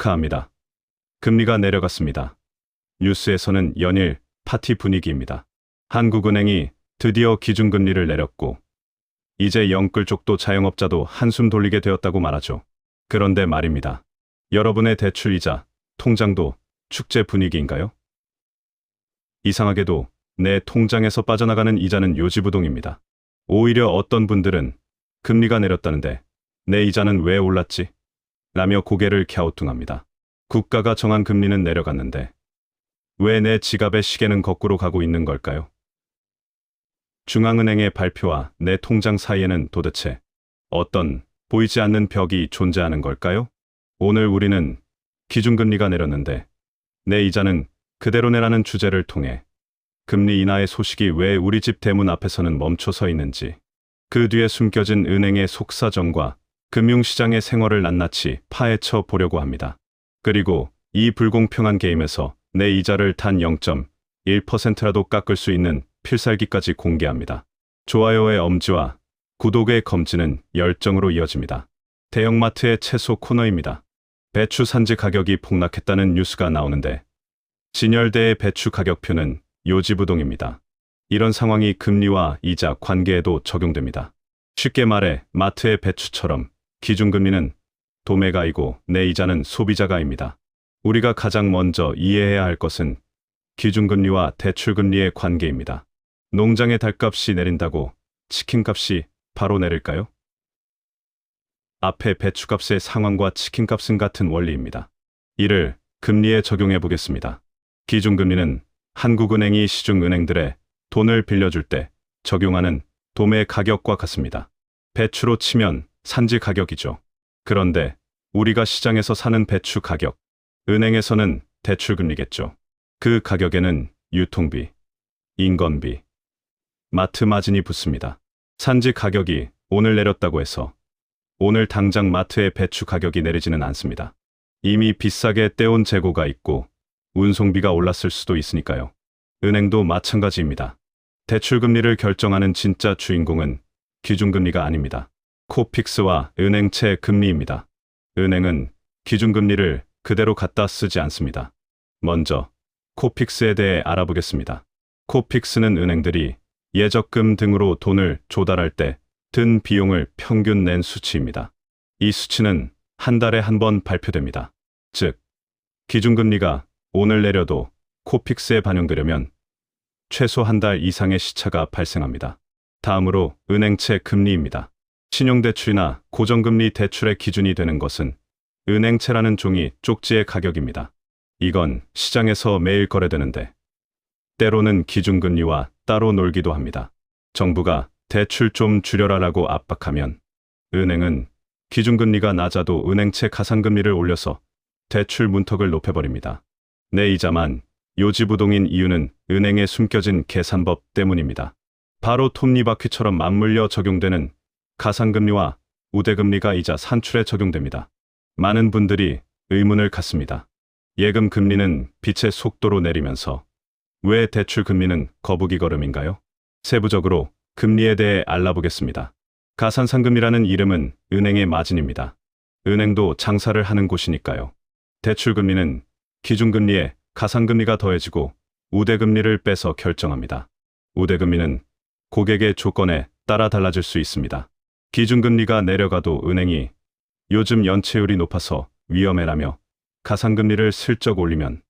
축하합니다. 금리가 내려갔습니다. 뉴스에서는 연일 파티 분위기입니다. 한국은행이 드디어 기준금리를 내렸고 이제 영끌 쪽도 자영업자도 한숨 돌리게 되었다고 말하죠. 그런데 말입니다. 여러분의 대출이자 통장도 축제 분위기인가요? 이상하게도 내 통장에서 빠져나가는 이자는 요지부동입니다. 오히려 어떤 분들은 금리가 내렸다는데 내 이자는 왜 올랐지? 라며 고개를 갸우뚱합니다. 국가가 정한 금리는 내려갔는데 왜 내 지갑의 시계는 거꾸로 가고 있는 걸까요? 중앙은행의 발표와 내 통장 사이에는 도대체 어떤 보이지 않는 벽이 존재하는 걸까요? 오늘 우리는 기준금리가 내렸는데 내 이자는 그대로 내라는 주제를 통해 금리 인하의 소식이 왜 우리 집 대문 앞에서는 멈춰 서 있는지 그 뒤에 숨겨진 은행의 속사정과 금융시장의 생활을 낱낱이 파헤쳐 보려고 합니다. 그리고 이 불공평한 게임에서 내 이자를 단 0.1%라도 깎을 수 있는 필살기까지 공개합니다. 좋아요의 엄지와 구독의 검지는 열정으로 이어집니다. 대형마트의 채소 코너입니다. 배추 산지 가격이 폭락했다는 뉴스가 나오는데 진열대의 배추 가격표는 요지부동입니다. 이런 상황이 금리와 이자 관계에도 적용됩니다. 쉽게 말해 마트의 배추처럼 기준금리는 도매가이고 내 이자는 소비자가입니다. 우리가 가장 먼저 이해해야 할 것은 기준금리와 대출금리의 관계입니다. 농장의 닭값이 내린다고 치킨값이 바로 내릴까요? 앞에 배추값의 상황과 치킨값은 같은 원리입니다. 이를 금리에 적용해 보겠습니다. 기준금리는 한국은행이 시중은행들의 돈을 빌려줄 때 적용하는 도매 가격과 같습니다. 배추로 치면 산지 가격이죠. 그런데 우리가 시장에서 사는 배추 가격, 은행에서는 대출금리겠죠. 그 가격에는 유통비, 인건비, 마트 마진이 붙습니다. 산지 가격이 오늘 내렸다고 해서 오늘 당장 마트의 배추 가격이 내리지는 않습니다. 이미 비싸게 떼온 재고가 있고 운송비가 올랐을 수도 있으니까요. 은행도 마찬가지입니다. 대출금리를 결정하는 진짜 주인공은 기준금리가 아닙니다. 코픽스와 은행채 금리입니다. 은행은 기준금리를 그대로 갖다 쓰지 않습니다. 먼저 코픽스에 대해 알아보겠습니다. 코픽스는 은행들이 예적금 등으로 돈을 조달할 때 든 비용을 평균 낸 수치입니다. 이 수치는 한 달에 한 번 발표됩니다. 즉, 기준금리가 오늘 내려도 코픽스에 반영되려면 최소 한 달 이상의 시차가 발생합니다. 다음으로 은행채 금리입니다. 신용대출이나 고정금리 대출의 기준이 되는 것은 은행채라는 종이 쪽지의 가격입니다. 이건 시장에서 매일 거래되는데 때로는 기준금리와 따로 놀기도 합니다. 정부가 대출 좀 줄여라라고 압박하면 은행은 기준금리가 낮아도 은행채 가상금리를 올려서 대출 문턱을 높여버립니다. 내 이자만 요지부동인 이유는 은행에 숨겨진 계산법 때문입니다. 바로 톱니바퀴처럼 맞물려 적용되는 가상금리와 우대금리가 이자 산출에 적용됩니다. 많은 분들이 의문을 갖습니다. 예금 금리는 빛의 속도로 내리면서 왜 대출 금리는 거북이 걸음인가요? 세부적으로 금리에 대해 알아보겠습니다. 가산상금이라는 이름은 은행의 마진입니다. 은행도 장사를 하는 곳이니까요. 대출금리는 기준금리에 가상금리가 더해지고 우대금리를 빼서 결정합니다. 우대금리는 고객의 조건에 따라 달라질 수 있습니다. 기준금리가 내려가도 은행이 요즘 연체율이 높아서 위험해라며 가상금리를 슬쩍 올리면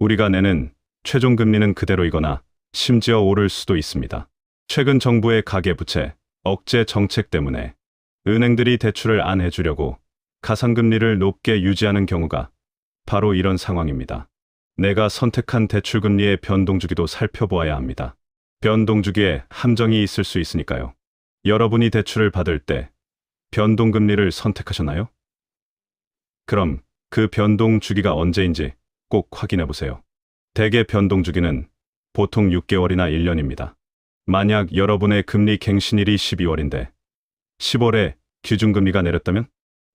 우리가 내는 최종금리는 그대로이거나 심지어 오를 수도 있습니다. 최근 정부의 가계부채 억제 정책 때문에 은행들이 대출을 안 해주려고 가상금리를 높게 유지하는 경우가 바로 이런 상황입니다. 내가 선택한 대출금리의 변동주기도 살펴보아야 합니다. 변동주기에 함정이 있을 수 있으니까요. 여러분이 대출을 받을 때 변동금리를 선택하셨나요? 그럼 그 변동 주기가 언제인지 꼭 확인해 보세요. 대개 변동 주기는 보통 6개월이나 1년입니다. 만약 여러분의 금리 갱신일이 12월인데 10월에 기준금리가 내렸다면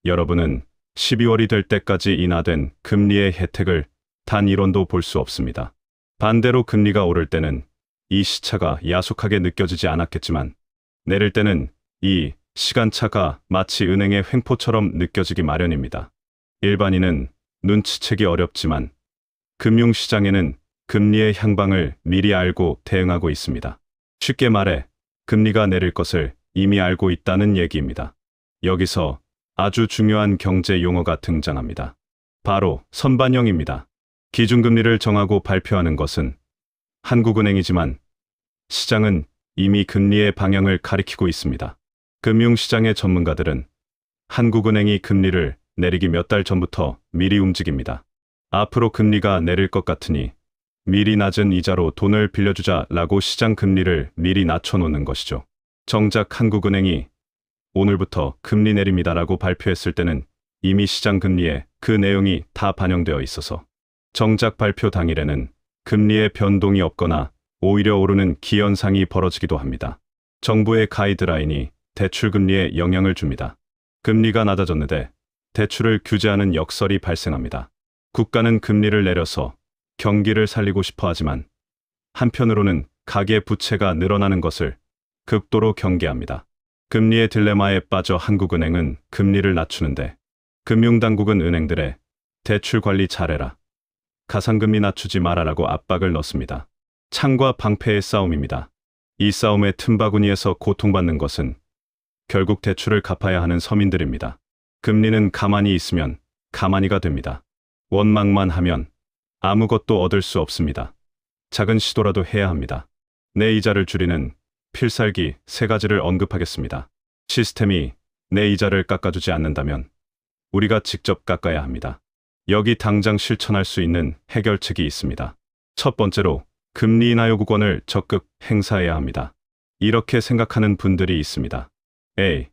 여러분은 12월이 될 때까지 인하된 금리의 혜택을 단 1원도 볼 수 없습니다. 반대로 금리가 오를 때는 이 시차가 야속하게 느껴지지 않았겠지만 내릴 때는 이 시간차가 마치 은행의 횡포처럼 느껴지기 마련입니다. 일반인은 눈치채기 어렵지만 금융시장에는 금리의 향방을 미리 알고 대응하고 있습니다. 쉽게 말해 금리가 내릴 것을 이미 알고 있다는 얘기입니다. 여기서 아주 중요한 경제 용어가 등장합니다. 바로 선반영입니다. 기준금리를 정하고 발표하는 것은 한국은행이지만 시장은 이미 금리의 방향을 가리키고 있습니다. 금융시장의 전문가들은 한국은행이 금리를 내리기 몇 달 전부터 미리 움직입니다. 앞으로 금리가 내릴 것 같으니 미리 낮은 이자로 돈을 빌려주자라고 시장 금리를 미리 낮춰놓는 것이죠. 정작 한국은행이 오늘부터 금리 내립니다라고 발표했을 때는 이미 시장 금리에 그 내용이 다 반영되어 있어서 정작 발표 당일에는 금리의 변동이 없거나 오히려 오르는 기현상이 벌어지기도 합니다. 정부의 가이드라인이 대출 금리에 영향을 줍니다. 금리가 낮아졌는데 대출을 규제하는 역설이 발생합니다. 국가는 금리를 내려서 경기를 살리고 싶어 하지만 한편으로는 가계 부채가 늘어나는 것을 극도로 경계합니다. 금리의 딜레마에 빠져 한국은행은 금리를 낮추는데 금융당국은 은행들의 대출 관리 잘해라. 가상금리 낮추지 말아라고 압박을 넣습니다. 창과 방패의 싸움입니다. 이 싸움의 틈바구니에서 고통받는 것은 결국 대출을 갚아야 하는 서민들입니다. 금리는 가만히 있으면 가만히가 됩니다. 원망만 하면 아무것도 얻을 수 없습니다. 작은 시도라도 해야 합니다. 내 이자를 줄이는 필살기 세 가지를 언급하겠습니다. 시스템이 내 이자를 깎아주지 않는다면 우리가 직접 깎아야 합니다. 여기 당장 실천할 수 있는 해결책이 있습니다. 첫 번째로 금리 인하 요구권을 적극 행사해야 합니다. 이렇게 생각하는 분들이 있습니다. 에이,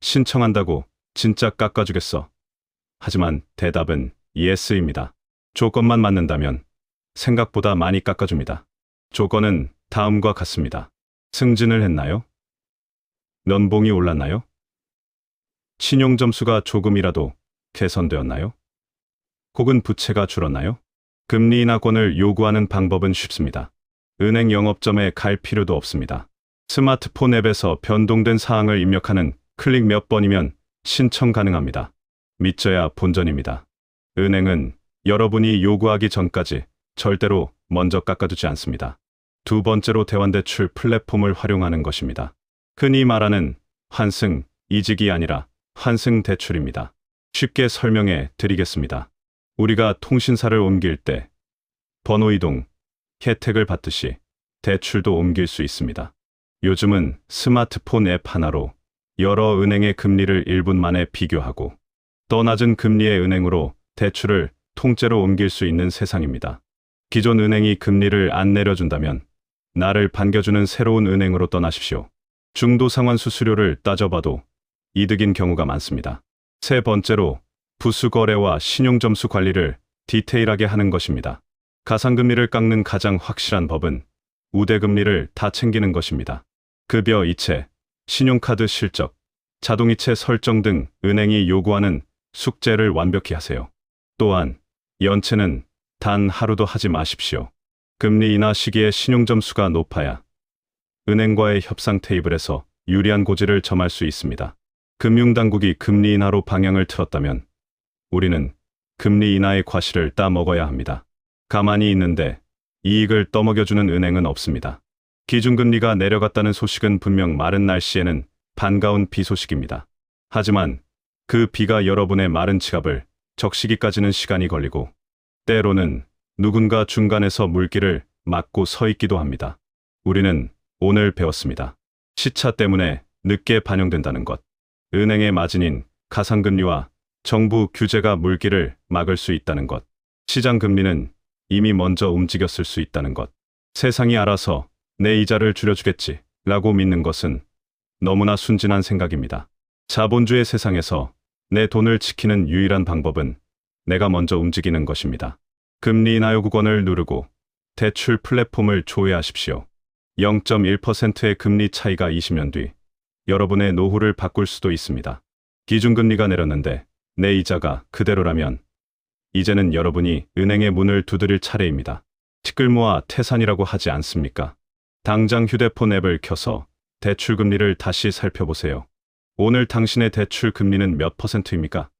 신청한다고 진짜 깎아주겠어. 하지만 대답은 예스입니다. 조건만 맞는다면 생각보다 많이 깎아줍니다. 조건은 다음과 같습니다. 승진을 했나요? 연봉이 올랐나요? 신용점수가 조금이라도 개선되었나요? 혹은 부채가 줄었나요? 금리 인하권을 요구하는 방법은 쉽습니다. 은행 영업점에 갈 필요도 없습니다. 스마트폰 앱에서 변동된 사항을 입력하는 클릭 몇 번이면 신청 가능합니다. 믿져야 본전입니다. 은행은 여러분이 요구하기 전까지 절대로 먼저 깎아두지 않습니다. 두 번째로 대환대출 플랫폼을 활용하는 것입니다. 흔히 말하는 환승, 이직이 아니라 환승 대출입니다. 쉽게 설명해 드리겠습니다. 우리가 통신사를 옮길 때 번호 이동, 혜택을 받듯이 대출도 옮길 수 있습니다. 요즘은 스마트폰 앱 하나로 여러 은행의 금리를 1분 만에 비교하고 더 낮은 금리의 은행으로 대출을 통째로 옮길 수 있는 세상입니다. 기존 은행이 금리를 안 내려준다면 나를 반겨주는 새로운 은행으로 떠나십시오. 중도 상환 수수료를 따져봐도 이득인 경우가 많습니다. 세 번째로 부수 거래와 신용점수 관리를 디테일하게 하는 것입니다. 가상금리를 깎는 가장 확실한 법은 우대금리를 다 챙기는 것입니다. 급여 이체, 신용카드 실적, 자동이체 설정 등 은행이 요구하는 숙제를 완벽히 하세요. 또한 연체는 단 하루도 하지 마십시오. 금리 인하 시기에 신용점수가 높아야 은행과의 협상 테이블에서 유리한 고지를 점할 수 있습니다. 금융당국이 금리 인하로 방향을 틀었다면 우리는 금리 인하의 과실을 따먹어야 합니다. 가만히 있는데 이익을 떠먹여주는 은행은 없습니다. 기준금리가 내려갔다는 소식은 분명 마른 날씨에는 반가운 비 소식입니다. 하지만 그 비가 여러분의 마른 지갑을 적시기까지는 시간이 걸리고 때로는 누군가 중간에서 물기를 막고 서 있기도 합니다. 우리는 오늘 배웠습니다. 시차 때문에 늦게 반영된다는 것. 은행의 마진인 가상금리와 정부 규제가 물기를 막을 수 있다는 것. 시장 금리는 이미 먼저 움직였을 수 있다는 것. 세상이 알아서 내 이자를 줄여주겠지 라고 믿는 것은 너무나 순진한 생각입니다. 자본주의 세상에서 내 돈을 지키는 유일한 방법은 내가 먼저 움직이는 것입니다. 금리 인하 요구권을 누르고 대출 플랫폼을 조회하십시오. 0.1%의 금리 차이가 20년 뒤 여러분의 노후를 바꿀 수도 있습니다. 기준금리가 내렸는데 내 이자가 그대로라면 이제는 여러분이 은행의 문을 두드릴 차례입니다. 티끌 모아 태산이라고 하지 않습니까? 당장 휴대폰 앱을 켜서 대출 금리를 다시 살펴보세요. 오늘 당신의 대출 금리는 몇 퍼센트입니까?